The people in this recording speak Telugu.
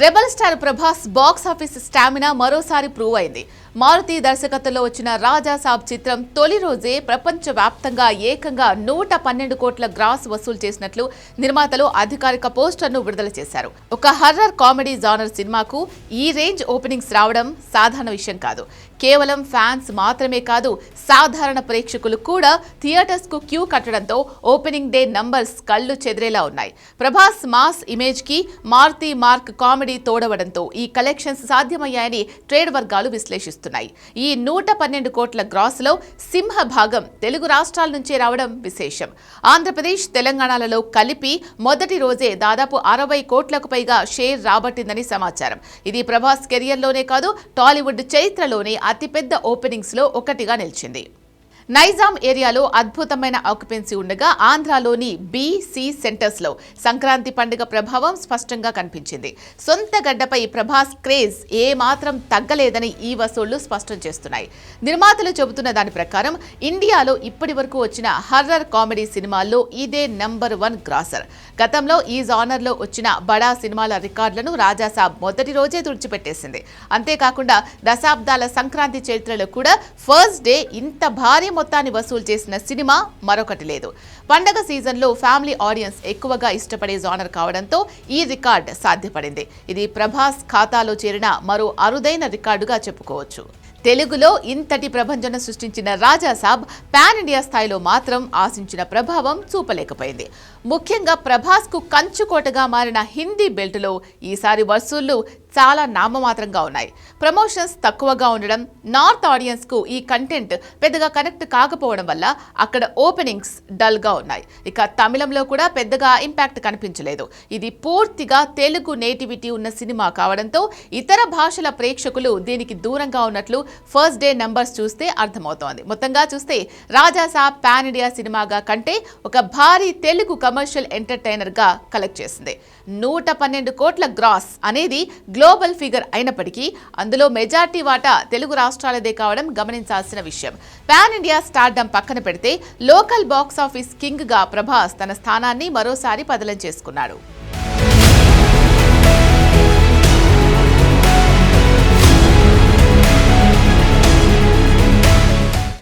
Rebel star Prabhas box office stamina మరోసారి ప్రూవ్ అయింది. మారుతి దర్శకత్వంలో వచ్చిన రాజా సాబ్ చిత్రం తొలి రోజే ప్రపంచ వ్యాప్తంగా ఏకంగా నూట పన్నెండు కోట్ల గ్రాస్ వసూలు చేసినట్లు నిర్మాతలు అధికారిక పోస్టర్ను విడుదల చేశారు. ఒక హర్రర్ కామెడీ జానర్ సినిమాకు ఈ రేంజ్ ఓపెనింగ్స్ రావడం సాధారణ విషయం కాదు. కేవలం ఫ్యాన్స్ మాత్రమే కాదు సాధారణ ప్రేక్షకులు కూడా థియేటర్స్కు క్యూ కట్టడంతో ఓపెనింగ్ డే నంబర్స్ కళ్ళు చెదిరేలా ఉన్నాయి. ప్రభాస్ మాస్ ఇమేజ్కి మారుతి మార్క్ కామెడీ తోడవడంతో ఈ కలెక్షన్స్ సాధ్యమయ్యాయని ట్రేడ్ వర్గాలు విశ్లేషిస్తున్నాయి. ఈ నూట పన్నెండు కోట్ల గ్రాస్లో సింహ భాగం తెలుగు రాష్ట్రాల నుంచే రావడం విశేషం. ఆంధ్రప్రదేశ్ తెలంగాణలలో కలిపి మొదటి రోజే దాదాపు అరవై కోట్లకు పైగా షేర్ రాబట్టిందని సమాచారం. ఇది ప్రభాస్ కెరియర్లోనే కాదు టాలీవుడ్ చరిత్రలోనే అతిపెద్ద ఓపెనింగ్స్లో ఒకటిగా నిలిచింది. నైజాం ఏరియాలో అద్భుతమైన ఆక్యుపెన్సీ ఉండగా ఆంధ్రాలోని బీసీ సెంటర్స్లో సెంటర్స్లో సంక్రాంతి పండుగ ప్రభావం స్పష్టంగా కనిపించింది. సొంత గడ్డపై ప్రభాస్ క్రేజ్ ఏమాత్రం తగ్గలేదని ఈ వసూళ్ళు స్పష్టం చేస్తున్నాయి. నిర్మాతలు చెబుతున్న దాని ప్రకారం ఇండియాలో ఇప్పటి వరకు వచ్చిన హర్రర్ కామెడీ సినిమాల్లో ఇదే నంబర్ వన్ గ్రాసర్ గతంలో ఈ జానర్లో వచ్చిన బడా సినిమాల రికార్డులను రాజాసాబ్ మొదటి రోజే తుడిచిపెట్టేసింది. అంతేకాకుండా దశాబ్దాల సంక్రాంతి చరిత్రలో కూడా ఫస్ట్ డే ఇంత భారీ మొత్తాన్ని వసూలు చేసిన సినిమా మరొకటి లేదు. పండగ సీజన్లో ఫ్యామిలీ ఆడియన్స్ ఎక్కువగా ఇష్టపడే జానర్ కావడంతో ఈ రికార్డ్ సాధ్యపడింది. ఇది ప్రభాస్ ఖాతాలో చేరిన మరో అరుదైన రికార్డుగా చెప్పుకోవచ్చు. తెలుగులో ఇంతటి ప్రభంజన సృష్టించిన రాజాసాబ్ పాన్ ఇండియా స్థాయిలో మాత్రం ఆశించిన ప్రభావం చూపలేకపోయింది. ముఖ్యంగా ప్రభాస్కు కంచుకోటగా మారిన హిందీ బెల్ట్లో ఈసారి వసూళ్ళు చాలా నామమాత్రంగా ఉన్నాయి. ప్రమోషన్స్ తక్కువగా ఉండడం నార్త్ ఆడియన్స్కు ఈ కంటెంట్ పెద్దగా కనెక్ట్ కాకపోవడం వల్ల అక్కడ ఓపెనింగ్స్ డల్గా ఉన్నాయి. ఇక తమిళంలో కూడా పెద్దగా ఇంపాక్ట్ కనిపించలేదు. ఇది పూర్తిగా తెలుగు నేటివిటీ ఉన్న సినిమా కావడంతో ఇతర భాషల ప్రేక్షకులు దీనికి దూరంగా ఉన్నట్లు ఫస్ట్ డే నంబర్స్ చూస్తే అర్థమవుతోంది. మొత్తంగా చూస్తే రాజాసాబ్ పాన్ ఇండియా సినిమాగా కంటే ఒక భారీ తెలుగు కమర్షియల్ ఎంటర్టైనర్గా కలెక్ట్ చేసింది. నూట పన్నెండు కోట్ల గ్రాస్ అనేది గ్లోబల్ ఫిగర్ అయినప్పటికీ అందులో మెజార్టీ వాటా తెలుగు రాష్ట్రాలదే కావడం గమనించాల్సిన విషయం. పాన్ ఇండియా స్టార్డమ్ పక్కన పెడితే లోకల్ బాక్స్ ఆఫీస్ కింగ్గా ప్రభాస్ తన స్థానాన్ని మరోసారి పదలం చేసుకున్నాడు.